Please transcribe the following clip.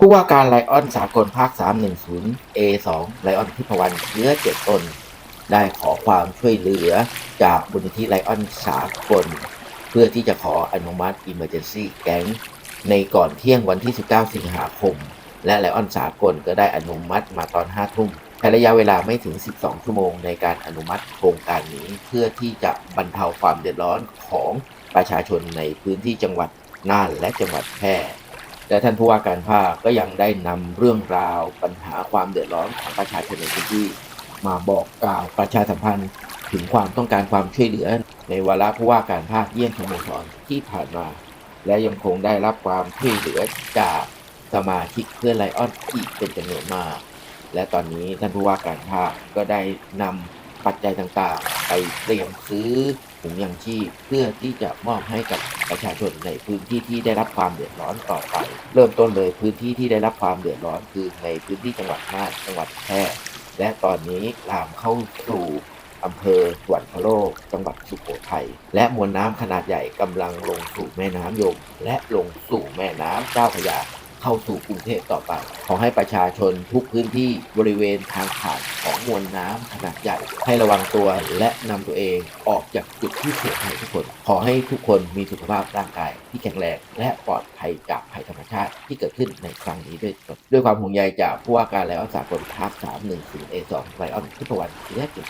ผู้ว่าการไลออนสากลภาค 310 A2 ไลออนทิพวรรณเชื้อเจ็ดตน ได้ขอความช่วยเหลือจากบุญนิธิไลออนสากล เพื่อที่จะขออนุมัติ Emergency Gang ในก่อนเที่ยงวันที่ 19 สิงหาคม และไลออนสากลก็ได้อนุมัติมาตอน 5 ทุ่มใช้ระยะเวลาไม่ถึง 12 ชั่วโมงในการอนุมัติโครงการนี้ เพื่อที่จะบรรเทาความเดือดร้อนของประชาชนในพื้นที่จังหวัดน่านและจังหวัดแพร่ และท่านผู้ว่าการภาคก็ยังได้นำเรื่องราวปัญหาความเดือดร้อนของประชาชนในพื้นที่ มาบอกกล่าวประชาสัมพันธ์ถึงความต้องการความช่วยเหลือ ในวาระผู้ว่าการภาคเยี่ยมสโมสรที่ผ่านมา และยังคงได้รับความช่วยเหลือจากสมาชิกเพื่อนไลออนอีกเป็นจำนวนมาก และตอนนี้ท่านผู้ว่าการภาคก็ได้นำปัจจัยต่างๆ ไปเตรียมซื้อ ถุงยางชีพเพื่อที่จะมอบให้กับประชาชนในพื้นที่ที่ได้รับความเดือดร้อนต่อไป เริ่มต้นเลยพื้นที่ที่ได้รับความเดือดร้อนคือในพื้นที่จังหวัดน่านจังหวัดแพร่และตอนนี้ลามเข้าสู่อำเภอสวรรคโลกจังหวัดสุโขทัยและมวลน้ำขนาดใหญ่กำลังลงสู่แม่น้ำยม และลงสู่แม่น้ำเจ้าพระยา เข้าสู่กรุงเทพต่อไป ขอให้ประชาชนทุกพื้นที่บริเวณทางผ่านของมวลน้ำขนาดใหญ่ ให้ระวังตัวและนำตัวเองออกจากจุดที่เสี่ยงภัยทุกคน ขอให้ทุกคนมีสุขภาพร่างกายที่แข็งแรงและปลอดภัยจากภัยธรรมชาติที่เกิดขึ้นในครั้งนี้ด้วยด้วยความห่วงใยจากผู้ว่าการไลออนสากลภาค3 1 0 A2 ไลออนทิพวรรณและจุด